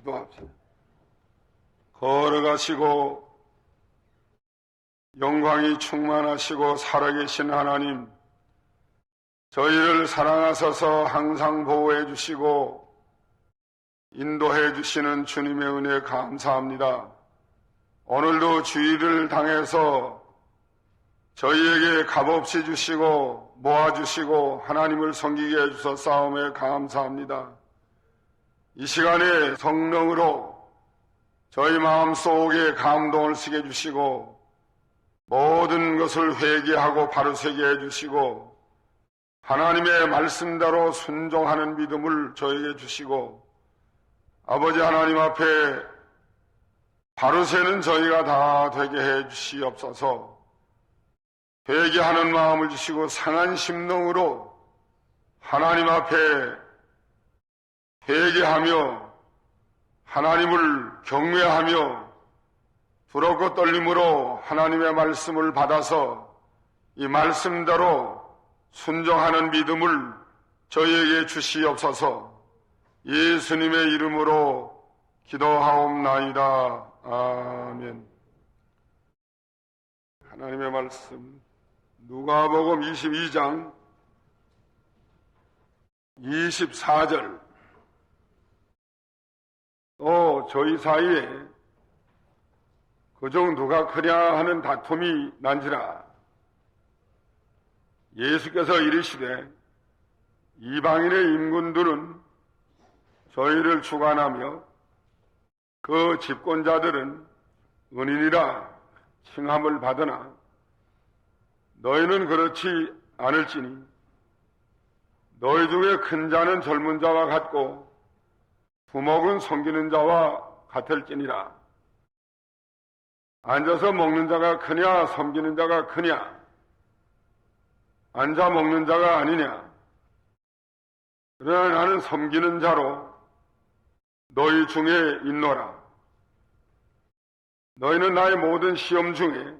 기도합시다. 걸어가시고 영광이 충만하시고 살아계신 하나님, 저희를 사랑하셔서 항상 보호해 주시고 인도해 주시는 주님의 은혜 감사합니다. 오늘도 주의를 당해서 저희에게 값없이 주시고 모아주시고 하나님을 섬기게 해주셔서 싸움에 감사합니다. 이 시간에 성령으로 저희 마음 속에 감동을 쓰게 해주시고 모든 것을 회개하고 바로 세게 해주시고 하나님의 말씀대로 순종하는 믿음을 저에게 주시고 아버지 하나님 앞에 바로 세는 저희가 다 되게 해 주시옵소서. 회개하는 마음을 주시고 상한 심령으로 하나님 앞에 회개하며 하나님을 경외하며 부럽고 떨림으로 하나님의 말씀을 받아서 이 말씀대로 순종하는 믿음을 저희에게 주시옵소서 예수님의 이름으로 기도하옵나이다. 아멘. 하나님의 말씀 누가복음 22장 24절 또 저희 사이에 그중 누가 크냐 하는 다툼이 난지라 예수께서 이르시되 이방인의 임군들은 저희를 주관하며 그 집권자들은 은인이라 칭함을 받으나 너희는 그렇지 않을지니 너희 중에 큰 자는 젊은 자와 같고 부목은 섬기는 자와 같을지니라. 앉아서 먹는 자가 크냐 섬기는 자가 크냐? 앉아 먹는 자가 아니냐? 그러나 나는 섬기는 자로 너희 중에 있노라. 너희는 나의 모든 시험 중에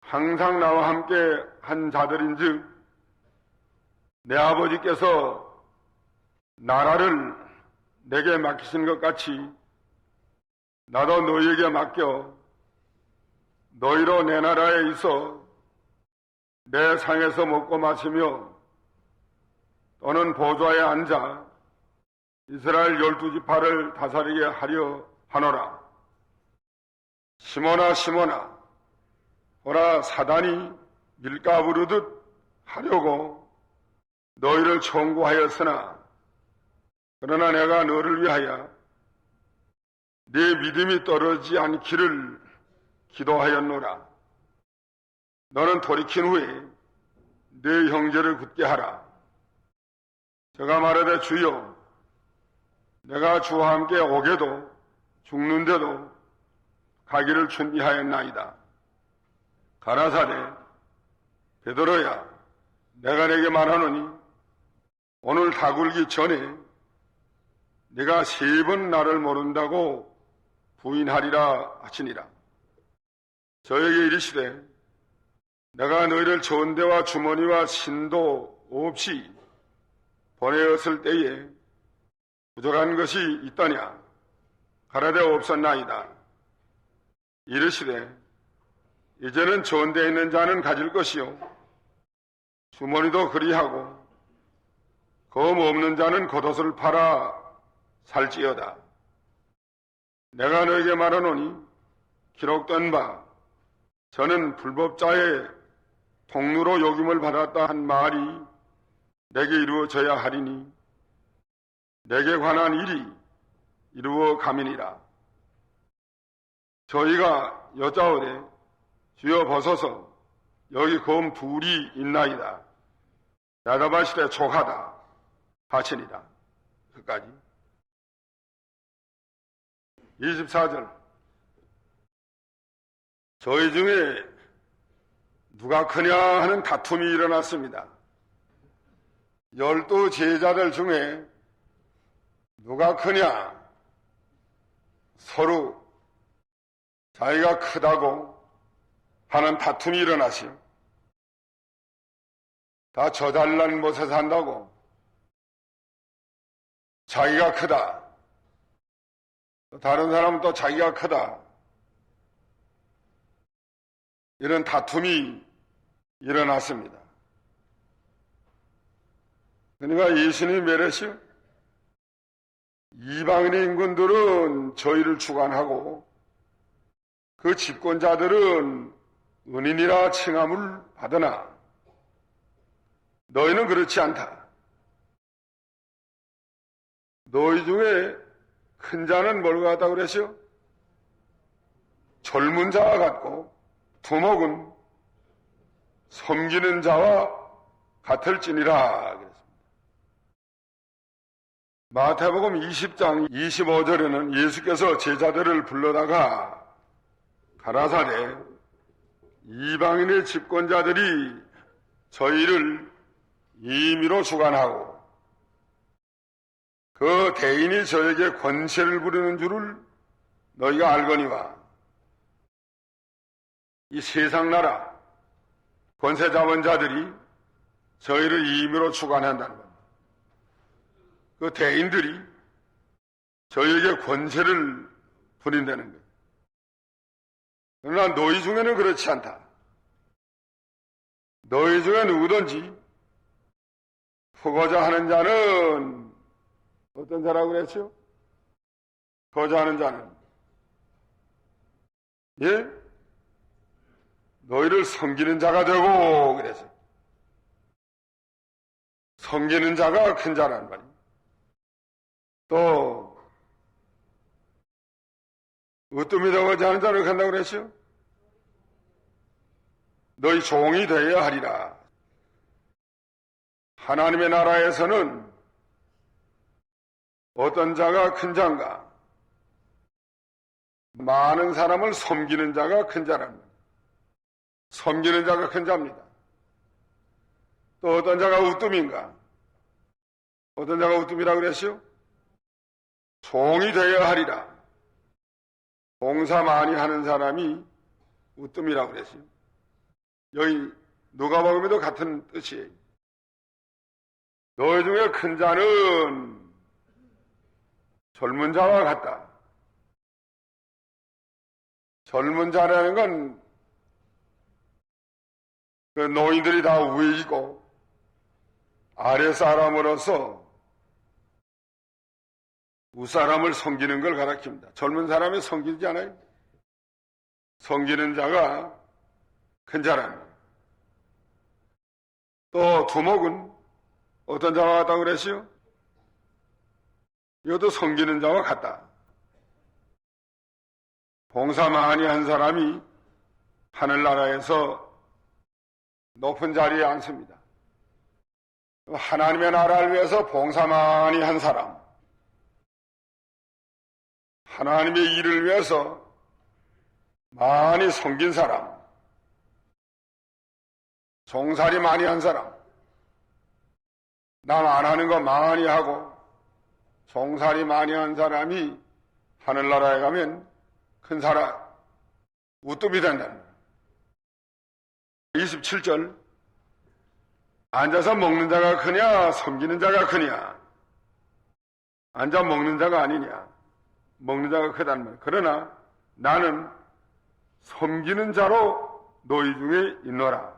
항상 나와 함께 한 자들인즉 내 아버지께서 나라를 내게 맡기신 것 같이 나도 너희에게 맡겨 너희로 내 나라에 있어 내 상에서 먹고 마시며 또는 보좌에 앉아 이스라엘 열두 지파를 다스리게 하려 하노라. 시모나 시모나 보라 사단이 밀가부르듯 하려고 너희를 청구하였으나 그러나 내가 너를 위하여 네 믿음이 떨어지지 않기를 기도하였노라. 너는 돌이킨 후에 네 형제를 굳게 하라. 제가 말하되 주여 내가 주와 함께 오게도 죽는데도 가기를 준비하였나이다. 가라사대 베드로야 내가 내게 말하노니 오늘 다 굴기 전에 내가 세 번 나를 모른다고 부인하리라 하시니라. 저에게 이르시되 내가 너희를 전대와 주머니와 신도 없이 보내었을 때에 부족한 것이 있더냐 가라데 없었나이다. 이르시되 이제는 전대에 있는 자는 가질 것이요 주머니도 그리하고 검 없는 자는 겉옷을 팔아 살지어다. 내가 너에게 말하노니 기록된 바 저는 불법자의 통로로 요금을 받았다 한 말이 내게 이루어져야 하리니 내게 관한 일이 이루어 가민이라. 저희가 여자오되 주여 벗어서 여기 검 둘이 있나이다. 야다바시대 촉하다 하시니라. 끝까지. 24절. 저희 중에 누가 크냐 하는 다툼이 일어났습니다. 열두 제자들 중에 누가 크냐? 서로 자기가 크다고 하는 다툼이 일어나시오. 다 저잘난 곳에 산다고 자기가 크다. 또 다른 사람은 또 자기가 크다. 이런 다툼이 일어났습니다. 그러니까 예수님이 매랬시오. 이방인의 인군들은 저희를 주관하고 그 집권자들은 은인이라 칭함을 받으나 너희는 그렇지 않다. 너희 중에 큰 자는 뭘 같다고 그랬어요? 젊은 자와 같고 두목은 섬기는 자와 같을지니라 그랬습니다. 마태복음 20장 25절에는 예수께서 제자들을 불러다가 가라사대 이방인의 집권자들이 저희를 임의로 주관하고 그 대인이 저에게 권세를 부리는 줄을 너희가 알거니와 이 세상 나라 권세 잡은 자들이 저희를 임의로 주관한다는 겁니다. 그 대인들이 저희에게 권세를 부린다는 거예요. 그러나 너희 중에는 그렇지 않다. 너희 중에 누구든지 후고자 하는 자는 어떤 자라고 그랬죠? 거자 하는 자는 예? 너희를 섬기는 자가 되고 그래서 섬기는 자가 큰 자란 말이에요. 또 으뜸이라고 하지 않은 자를 간다고 그랬죠? 너희 종이 되어야 하리라. 하나님의 나라에서는 어떤 자가 큰 자인가? 많은 사람을 섬기는 자가 큰 자랍니다. 섬기는 자가 큰 자입니다. 또 어떤 자가 우뜸인가? 어떤 자가 우뜸이라고 그랬어요? 종이 되어야 하리라. 봉사 많이 하는 사람이 우뜸이라고 그랬어요. 여기 누가 복음에도 같은 뜻이에요. 너희 중에 큰 자는 젊은 자와 같다. 젊은 자라는 건 그 노인들이 다 있고 아래 사람으로서 우사람을 섬기는 걸 가르칩니다. 젊은 사람이 섬기지 않아요. 섬기는 자가 큰 자랍니다. 또 두목은 어떤 자와 같다고 그랬어요? 이것도 섬기는 자와 같다. 봉사 많이 한 사람이 하늘나라에서 높은 자리에 앉습니다. 하나님의 나라를 위해서 봉사 많이 한 사람, 하나님의 일을 위해서 많이 섬긴 사람, 종살이 많이 한 사람, 남 안 하는 거 많이 하고 종살이 많이 한 사람이 하늘나라에 가면 큰 사람, 우뚝이 된다는 거예요. 27절. 앉아서 먹는 자가 크냐 섬기는 자가 크냐? 앉아 먹는 자가 아니냐? 먹는 자가 크다는 말 그러나 나는 섬기는 자로 너희 중에 있노라.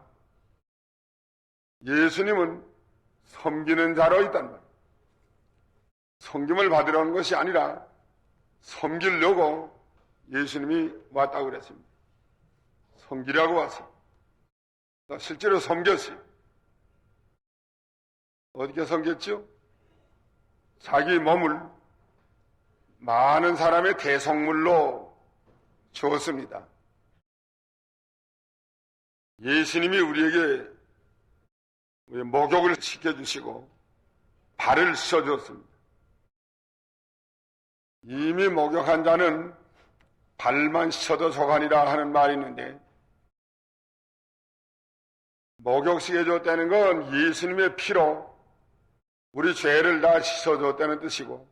예수님은 섬기는 자로 있단 말 섬김을 받으려는 것이 아니라 섬기려고 예수님이 왔다고 그랬습니다 섬기려고 왔습니다 실제로 섬겼어요. 어떻게 섬겼죠? 자기 몸을 많은 사람의 대성물로 주었습니다. 예수님이 우리에게 목욕을 시켜주시고 발을 씻어주었습니다. 이미 목욕한 자는 발만 씻어도 소관이라 하는 말이 있는데 목욕시켜 줬다는 건 예수님의 피로 우리 죄를 다 씻어줬다는 뜻이고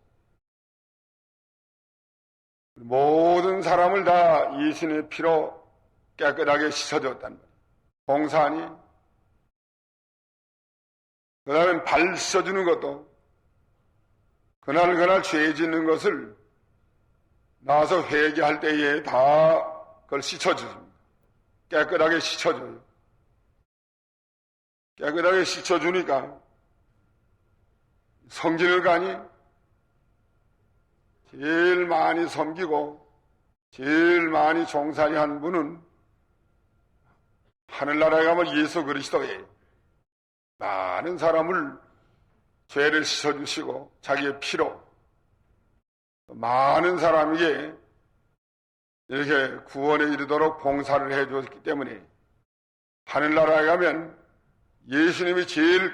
모든 사람을 다 예수님의 피로 깨끗하게 씻어줬다는 거예요. 봉사하니 그 다음에 발 씻어주는 것도 그날 그날 죄 짓는 것을 나와서 회개할 때에 다 그걸 씻어줍니다. 깨끗하게 씻어줘요. 깨끗하게 씻어주니까 성진을 가니 제일 많이 섬기고 제일 많이 종살이 한 분은 하늘나라에 가면 예수 그리스도예요. 많은 사람을 죄를 씻어주시고 자기의 피로 많은 사람에게 이렇게 구원에 이르도록 봉사를 해 주었기 때문에 하늘나라에 가면 예수님이 제일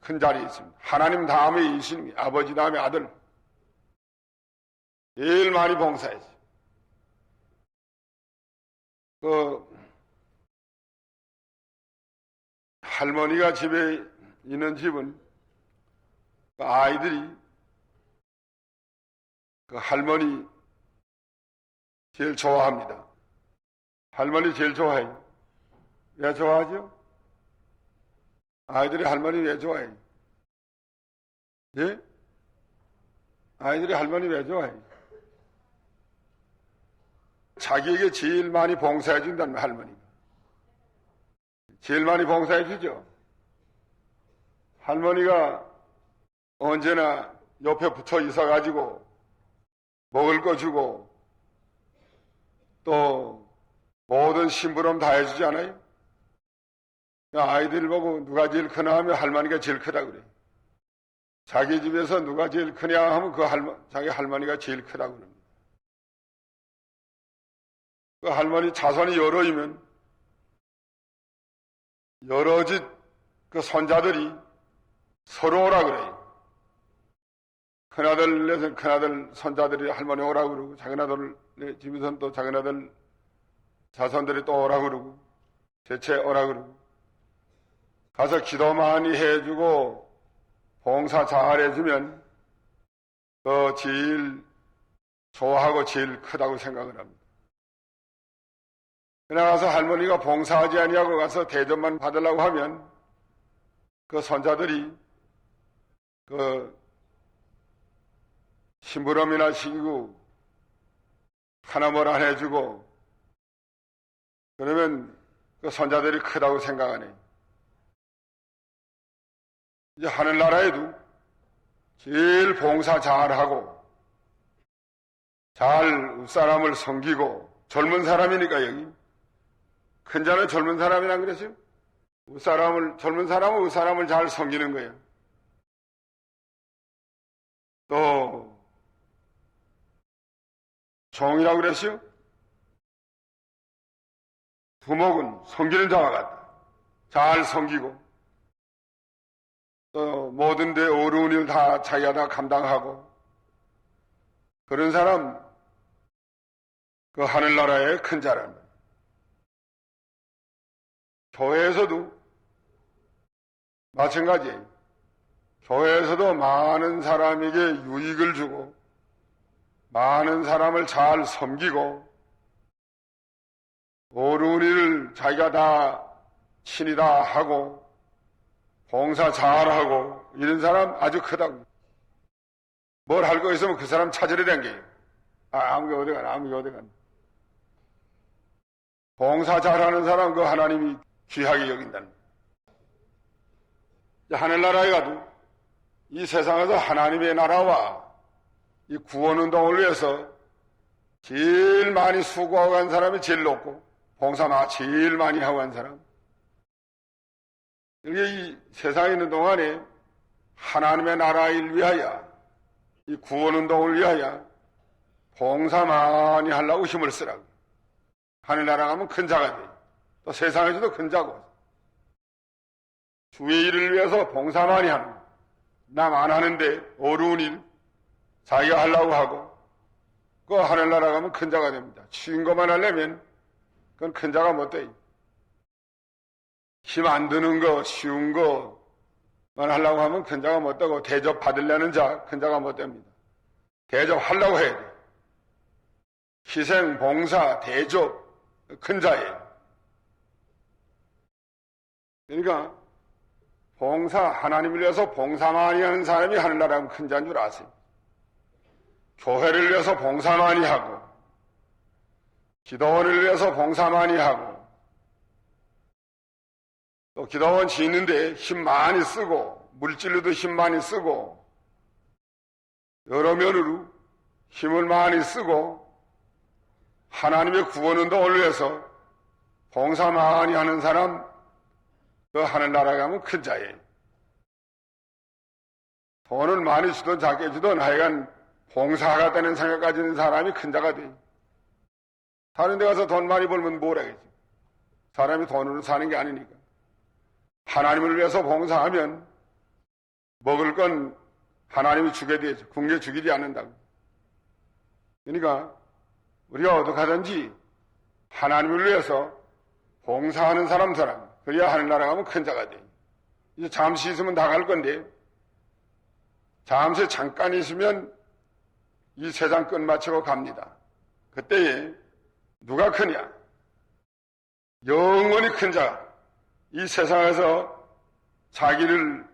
큰 자리에 있습니다. 하나님 다음에 예수님이 아버지 다음에 아들 제일 많이 봉사했어요. 그 할머니가 집에 있는 집은 그 아이들이 그 할머니 제일 좋아합니다. 할머니 제일 좋아해요. 왜 좋아하죠? 아이들이 할머니 왜 좋아해요? 예? 아이들이 할머니 왜 좋아해요? 자기에게 제일 많이 봉사해 준다는 할머니가. 제일 많이 봉사해 주죠. 할머니가 언제나 옆에 붙어 있어가지고 먹을 거 주고 또 모든 심부름 다 해주지 않아요? 아이들 보고 누가 제일 크나 하면 할머니가 제일 크다 그래. 자기 집에서 누가 제일 크냐 하면 그 할머, 자기 할머니가 제일 크다 그럽니다. 그 할머니 자손이 여러이면 여러 집그 손자들이 서로 오라 그래요. 큰아들 큰아들 손자들이 할머니 오라 그러고 작은 아들 내 집에서는 또 작은 아들 자손들이 또 오라 그러고 대체 오라 그러고 가서 기도 많이 해주고 봉사 잘 해주면 그 제일 좋아하고 제일 크다고 생각을 합니다. 그냥 가서 할머니가 봉사하지 아니하고 가서 대접만 받으려고 하면 그 손자들이 그 심부름이나 시키고 하나 뭐라 안 해주고 그러면 그 손자들이 크다고 생각하네. 이제 하늘나라에도 제일 봉사 잘하고 잘 사람을 섬기고 젊은 사람이니까 여기 큰 자는 젊은 사람이라 그랬어요. 사람을 젊은 사람은 사람을 잘 섬기는 거예요. 또 종이라고 그랬어요. 부목은 섬기는 자와 같다. 잘 섬기고 또 모든 데 어려운 일 다 자기가 다 감당하고 그런 사람 그 하늘나라의 큰 자랍니다. 교회에서도 마찬가지예요. 교회에서도 많은 사람에게 유익을 주고 많은 사람을 잘 섬기고 어려운 일을 자기가 다 친히 다 하고 봉사 잘하고 이런 사람 아주 크다고. 뭘 할 거 있으면 그 사람 찾으려 댕겨요. 아, 아무게 어디 가나, 아무게 어디 가나. 봉사 잘하는 사람 그 하나님이 귀하게 여긴다는 하늘나라에 가도 이 세상에서 하나님의 나라와 이 구원운동을 위해서 제일 많이 수고하고 간 사람이 제일 높고 봉사마 제일 많이 하고 간 사람. 이게 이 세상에 있는 동안에 하나님의 나라를 위하여 이 구원운동을 위하여 봉사 많이 하려고 힘을 쓰라고. 하늘나라 가면 큰 자가 돼. 또 세상에서도 큰 자고. 주의 일을 위해서 봉사 많이 하는 남 안 하는데 어려운 일 자기가 하려고 하고 그 하늘나라 가면 큰 자가 됩니다. 쉬운 것만 하려면 그건 큰 자가 못 돼. 힘 안 드는 거 쉬운 거만 하려고 하면 큰 자가 못 되고 대접 받으려는 자 큰 자가 못 됩니다. 대접하려고 해야 돼. 희생, 봉사, 대접 큰 자예요. 그러니까 봉사 하나님을 위해서 봉사 많이 하는 사람이 하늘나라 큰 자인 줄 아세요? 교회를 위해서 봉사 많이 하고 기도원을 위해서 봉사 많이 하고 또 기도원 짓는데 힘 많이 쓰고 물질로도 힘 많이 쓰고 여러 면으로 힘을 많이 쓰고 하나님의 구원운동을 위해서 봉사 많이 하는 사람 그 하늘나라 가면 큰 자예요. 돈을 많이 주든 작게 주든 하여간 봉사가 되는 생각 가지는 사람이 큰 자가 돼. 다른 데 가서 돈 많이 벌면 뭘 하겠지. 사람이 돈으로 사는 게 아니니까. 하나님을 위해서 봉사하면 먹을 건 하나님이 주게 되죠. 국내 죽이지 않는다고. 그러니까 우리가 어떡하든지 하나님을 위해서 봉사하는 사람처럼 그래야 하늘나라 가면 큰 자가 돼. 이제 잠시 있으면 나갈 건데 잠시 잠깐 있으면 이 세상 끝마치고 갑니다. 그때에 누가 크냐? 영원히 큰 자. 이 세상에서 자기를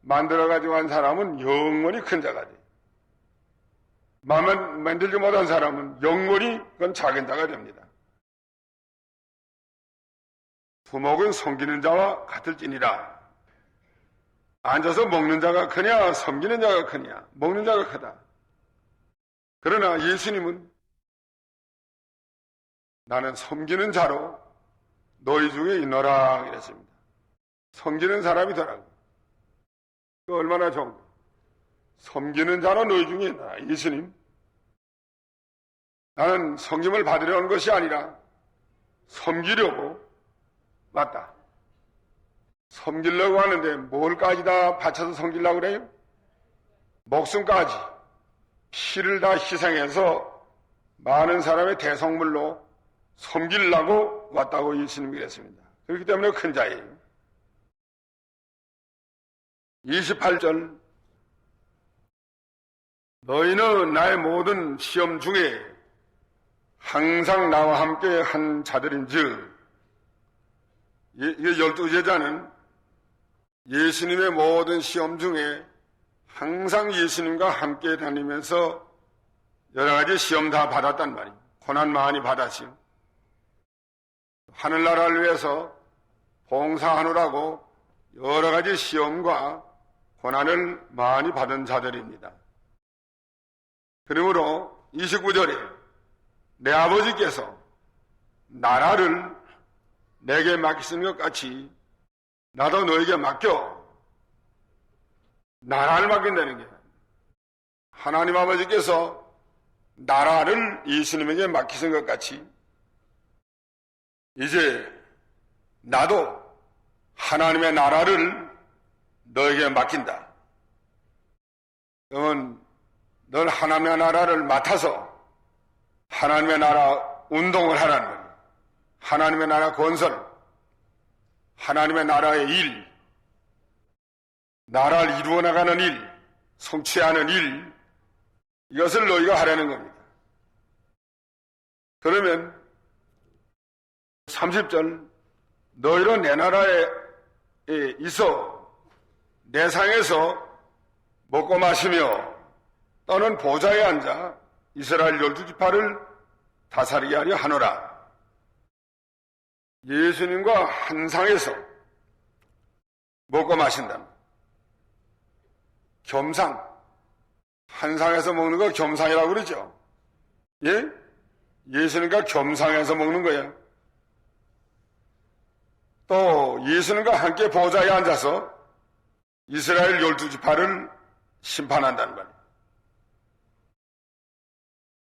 만들어 가지고 한 사람은 영원히 큰 자가 돼. 마음에 만들지 못한 사람은 영원히 그건 작은 자가 됩니다. 부목은 섬기는 자와 같을지니라. 앉아서 먹는 자가 크냐, 섬기는 자가 크냐, 먹는 자가 크다. 그러나 예수님은 나는 섬기는 자로 너희 중에 있노라 이랬습니다. 섬기는 사람이더라고. 그 얼마나 좋은 거. 섬기는 자로 너희 중에 있노라. 예수님. 나는 섬김을 받으려 는 것이 아니라 섬기려고 왔다. 섬기려고 하는데 뭘까지 다 바쳐서 섬기려고 그래요? 목숨까지 피를 다 희생해서 많은 사람의 대성물로 섬기려고 왔다고 예수님이 그랬습니다. 그렇기 때문에 큰 자예요. 28절 너희는 나의 모든 시험 중에 항상 나와 함께 한 자들인즉 이 열두 제자는 예수님의 모든 시험 중에 항상 예수님과 함께 다니면서 여러 가지 시험 다 받았단 말이에요. 고난 많이 받았지요. 하늘나라를 위해서 봉사하느라고 여러 가지 시험과 고난을 많이 받은 자들입니다. 그러므로 29절에 내 아버지께서 나라를 내게 맡기신 것 같이 나도 너에게 맡겨 나라를 맡긴다는 게 하나님 아버지께서 나라를 예수님에게 맡기신 것 같이 이제 나도 하나님의 나라를 너에게 맡긴다. 그러면 넌 하나님의 나라를 맡아서 하나님의 나라 운동을 하라는 거예요. 하나님의 나라 건설, 하나님의 나라의 일, 나라를 이루어 나가는 일, 성취하는 일, 이것을 너희가 하라는 겁니다. 그러면 30절 너희로 내 나라에 있어 내 상에서 먹고 마시며 떠는 보좌에 앉아 이스라엘 열두 지파를 다스리게 하려 하노라. 예수님과 한 상에서 먹고 마신다. 겸상. 한 상에서 먹는 거 겸상이라고 그러죠. 예? 예수님과 겸상해서 먹는 거예요. 또 예수님과 함께 보좌에 앉아서 이스라엘 열두 지파를 심판한다는 말이에요.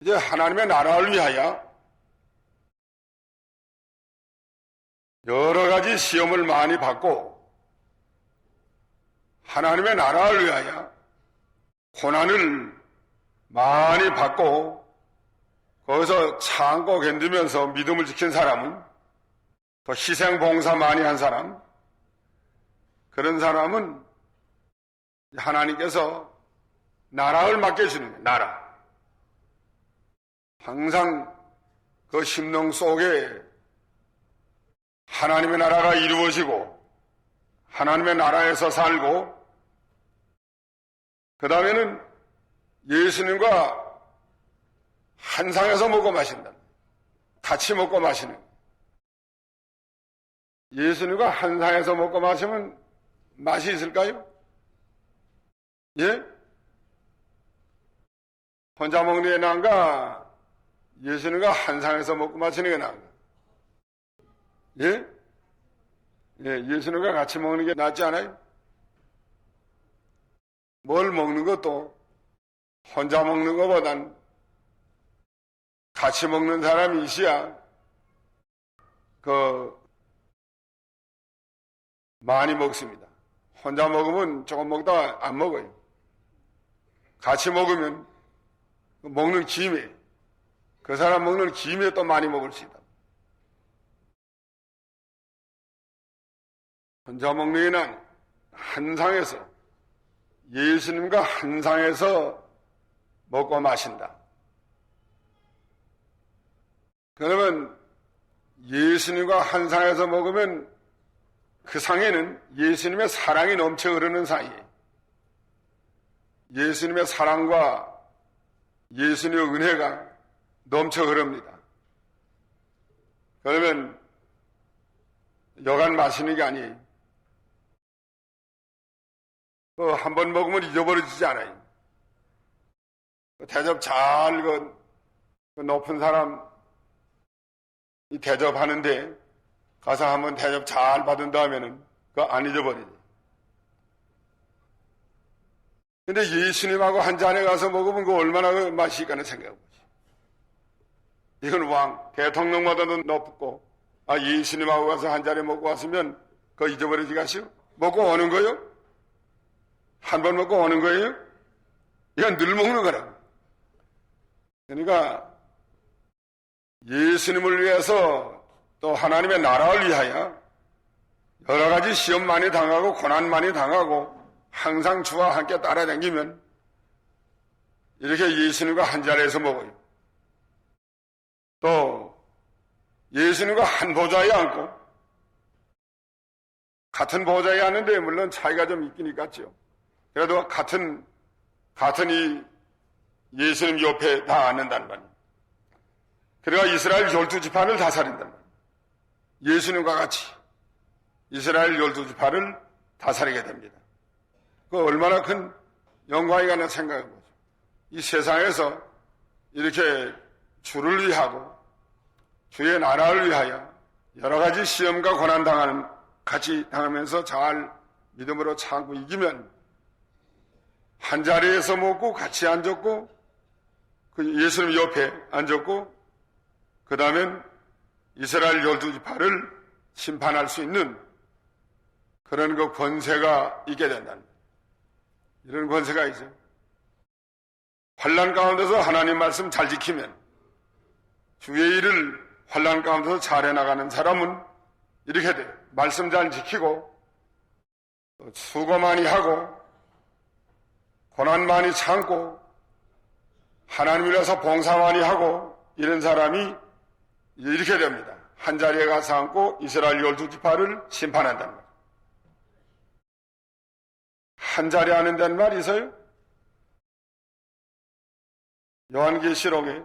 이제 하나님의 나라를 위하여 여러 가지 시험을 많이 받고 하나님의 나라를 위하여 고난을 많이 받고 거기서 참고 견디면서 믿음을 지킨 사람은 또 희생 봉사 많이 한 사람 그런 사람은 하나님께서 나라를 맡겨주는. 나라. 항상 그 심령 속에 하나님의 나라가 이루어지고 하나님의 나라에서 살고 그 다음에는 예수님과 한 상에서 먹고 마신다. 같이 먹고 마시는. 예수님과 한 상에서 먹고 마시면 맛이 있을까요? 예? 혼자 먹는 게 나은가? 예수님과 한 상에서 먹고 마시는 게 나은가? 예? 예, 예수님과 같이 먹는 게 낫지 않아요? 뭘 먹는 것도 혼자 먹는 것보단 같이 먹는 사람이 있어야 그 많이 먹습니다. 혼자 먹으면 조금 먹다가 안 먹어요. 같이 먹으면 그 먹는 김에 그 사람 먹는 김에 또 많이 먹을 수 있다. 혼자 먹는 게는 한 상에서 예수님과 한 상에서 먹고 마신다. 그러면 예수님과 한 상에서 먹으면 그 상에는 예수님의 사랑이 넘쳐 흐르는 사이에 예수님의 사랑과 예수님의 은혜가 넘쳐 흐릅니다. 그러면 여간 마시는 게 아니 그한번 먹으면 잊어버려지지 않아요. 그 대접 잘, 그, 그 높은 사람, 이 대접하는데, 가서 한번 대접 잘 받은 다음에는, 그거 안 잊어버리지. 근데 예수님하고 한 잔에 가서 먹으면 그 얼마나 그 있까는 생각해보지. 이건 왕, 대통령마다도 높고, 아, 예수님하고 가서 한 잔에 먹고 왔으면, 그거 잊어버리지 가시오? 먹고 오는 거요? 한 번 먹고 오는 거예요? 이건 늘 먹는 거라고. 그러니까 예수님을 위해서 또 하나님의 나라를 위하여 여러 가지 시험 많이 당하고 고난 많이 당하고 항상 주와 함께 따라다니면 이렇게 예수님과 한 자리에서 먹어요. 또 예수님과 한 보좌에 앉고 같은 보좌에 앉는데 물론 차이가 좀 있긴 있겠죠. 그래도 같은, 같은 이 예수님 옆에 다 앉는다는 말이에요. 그래가 이스라엘 열두 지파를 다스린단 말이에요. 예수님과 같이 이스라엘 열두 지파를 다스리게 됩니다. 그 얼마나 큰 영광이가나 생각해 보죠. 이 세상에서 이렇게 주를 위하고 주의 나라를 위하여 여러 가지 시험과 고난 당하는 같이 당하면서 잘 믿음으로 참고 이기면 한 자리에서 먹고 같이 앉았고 그 예수님 옆에 앉았고 그 다음엔 이스라엘 열두 지파를 심판할 수 있는 그런 그 권세가 있게 된다는 이런 권세가 있어요. 환란 가운데서 하나님 말씀 잘 지키면 주의 일을 환란 가운데서 잘 해 나가는 사람은 이렇게 돼. 말씀 잘 지키고 수고 많이 하고 고난 많이 참고 하나님 위해서 봉사 많이 하고 이런 사람이 이렇게 됩니다. 한 자리에 가서 앉고 이스라엘 열두 지파를 심판한다는 말. 한 자리에 앉는다는 말이 있어요? 요한계시록에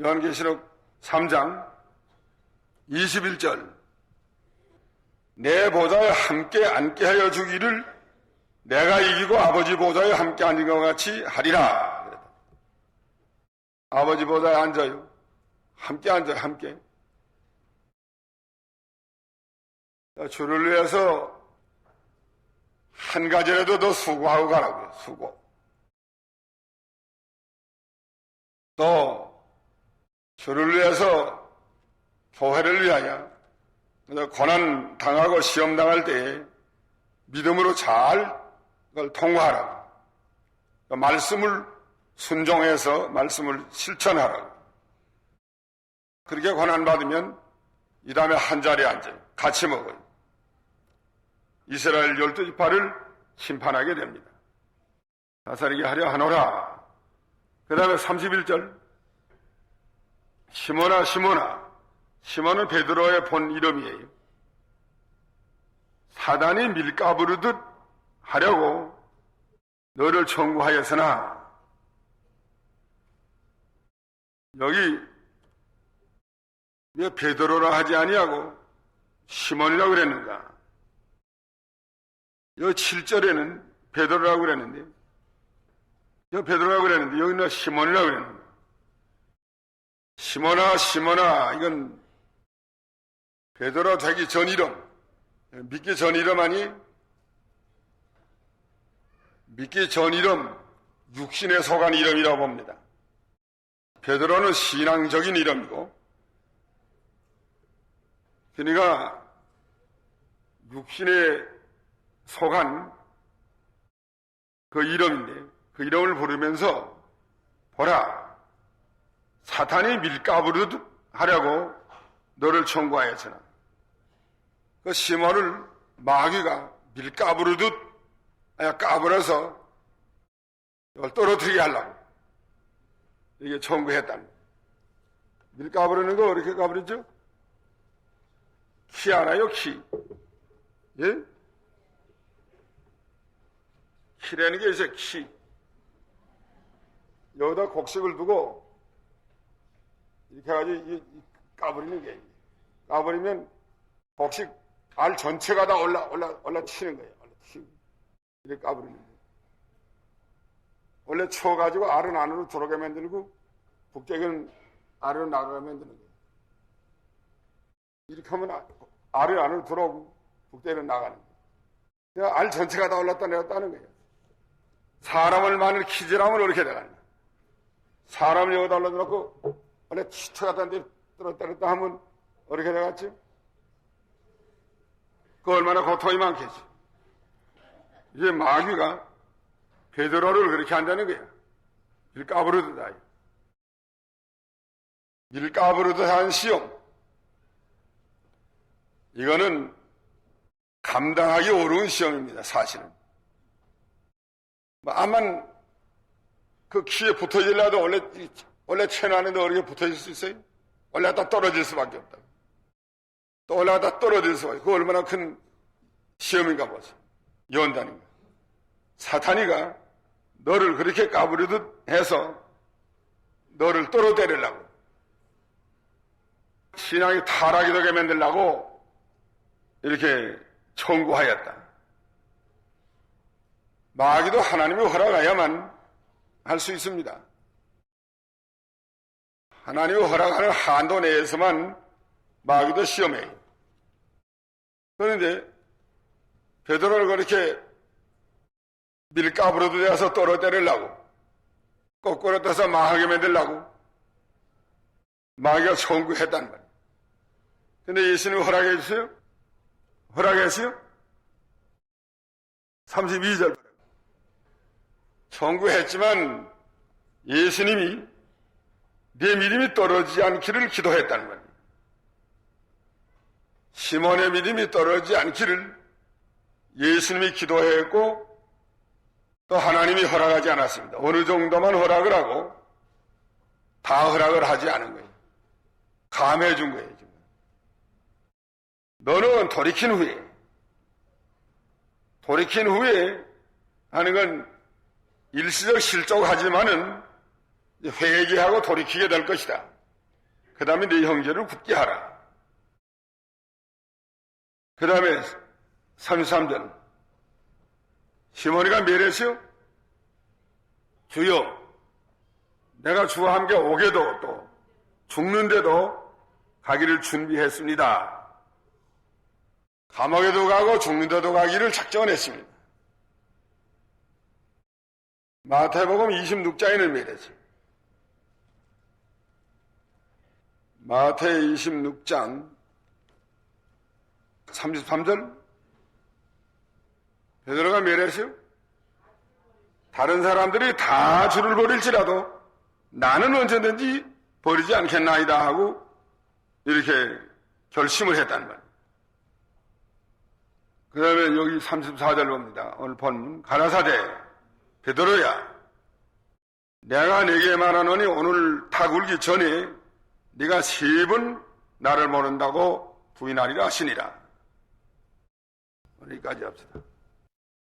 요한계시록 3장 21절 내 보좌에 함께 앉게 하여 주기를 내가 이기고 아버지 보좌에 함께 앉은 것 같이 하리라. 아버지 보좌에 앉아요. 함께 앉아요, 함께. 주를 위해서 한 가지라도 더 수고하고 가라고요, 수고. 또, 주를 위해서 교회를 위하여 고난 당하고 시험 당할 때 믿음으로 잘 그걸 통과하라고. 그 말씀을 순종해서 말씀을 실천하라고. 그렇게 고난받으면 이 다음에 한 자리에 앉아요. 같이 먹어요. 이스라엘 열두 지파를 심판하게 됩니다. 다스리게 하려 하노라. 그 다음에 31절. 시모나 시모나. 시몬은 베드로의 본 이름이에요. 사단이 밀가부르듯 하려고 너를 청구하였으나 여기 왜 베드로라 하지 아니하고 시몬이라고 그랬는가? 여 7절에는 베드로라고 그랬는데 여 베드로라고 그랬는데 여기는 시몬이라고 그랬는가? 시몬아 시몬아 이건 베드로 되기 전 이름 믿기 전 이름 아니? 믿기 전 이름 육신에 속한 이름이라고 봅니다. 베드로는 신앙적인 이름이고 그러니까 육신에 속한 그 이름인데 그 이름을 부르면서 보라 사탄이 밀가부르듯 하려고 너를 청구하였으나 그 시몬을 마귀가 밀가부르듯 까불어서 이걸 떨어뜨리게 하려고 이게 청구했다는 밀가부르는 거 어떻게 까부르죠? 키 알아요, 키? 예? 키라는 게 있어요, 키. 여기다 곡식을 두고, 이렇게 해가지고, 까버리는 게, 까버리면, 곡식 알 전체가 다 올라, 올라, 올라치는 거예요. 올라치고. 이렇게 까버리는 거예요. 원래 쳐가지고 알은 안으로 들어가게 만들고, 북쪽은 알을 나가게 만드는 거예요. 이렇게 하면 아- 알을 안으로 들어오고 북대는 나가는 거예요. 알 전체가 다 올랐다 내렸다는 거예요. 사람을 많은 키즈라면 이렇게 되는 거예요. 사람을 여기다 올려놓고 원래 치쳐 갖다 떨었다 냈다 하면 어떻게 되겠지? 그 얼마나 고통이 많겠지. 이제 마귀가 베드로를 그렇게 한다는 거야. 밀가부르듯하게. 밀가부르듯한 시험. 이거는 감당하기 어려운 시험입니다, 사실은. 뭐, 아만 그 키에 붙어질라도 원래, 원래 체나는데 어떻게 붙어질 수 있어요? 올라갔다 떨어질 수밖에 없다. 또 올라갔다 떨어질 수밖에 그 얼마나 큰 시험인가 보세 거. 사탄이가 너를 그렇게 까부리듯 해서 너를 떨어뜨리려고. 신앙이 타락이 되게 만들려고 이렇게 청구하였다. 마귀도 하나님이 허락하야만 할 수 있습니다. 하나님이 허락하는 한도 내에서만 마귀도 시험해요. 그런데 베드로를 그렇게 밀가부로도 되어서 떨어뜨리려고 거꾸로 떠서 망하게 만들려고 마귀가 청구했단 말이에요. 근데 예수님 허락해 주세요? 허락했어요? 32절. 청구했지만 예수님이 내 믿음이 떨어지지 않기를 기도했다는 겁니다. 시몬의 믿음이 떨어지지 않기를 예수님이 기도했고 또 하나님이 허락하지 않았습니다. 어느 정도만 허락을 하고 다 허락을 하지 않은 거예요. 감해 준 거예요. 지금. 너는 돌이킨 후에 돌이킨 후에 하는 건 일시적 실족하지만은 회개하고 돌이키게 될 것이다. 그 다음에 네 형제를 굳게 하라. 그 다음에 33절 시몬이가 멸했어요? 주여 내가 주와 함께 오게도 또 죽는데도 가기를 준비했습니다. 감옥에도 가고 죽는데도 가기를 작정했습니다. 마태복음 26장에는 멸했어요. 마태 26장 33절 베드로가 멸했어요. 다른 사람들이 다 주를 버릴지라도 나는 언제든지 버리지 않겠나이다 하고 이렇게 결심을 했단 말이에요. 그 다음에 여기 34절 봅니다. 오늘 본문. 가라사대, 베드로야, 내가 네게 말하노니 오늘 탁 울기 전에 네가 세 번 나를 모른다고 부인하리라 하시니라. 여기까지 합시다.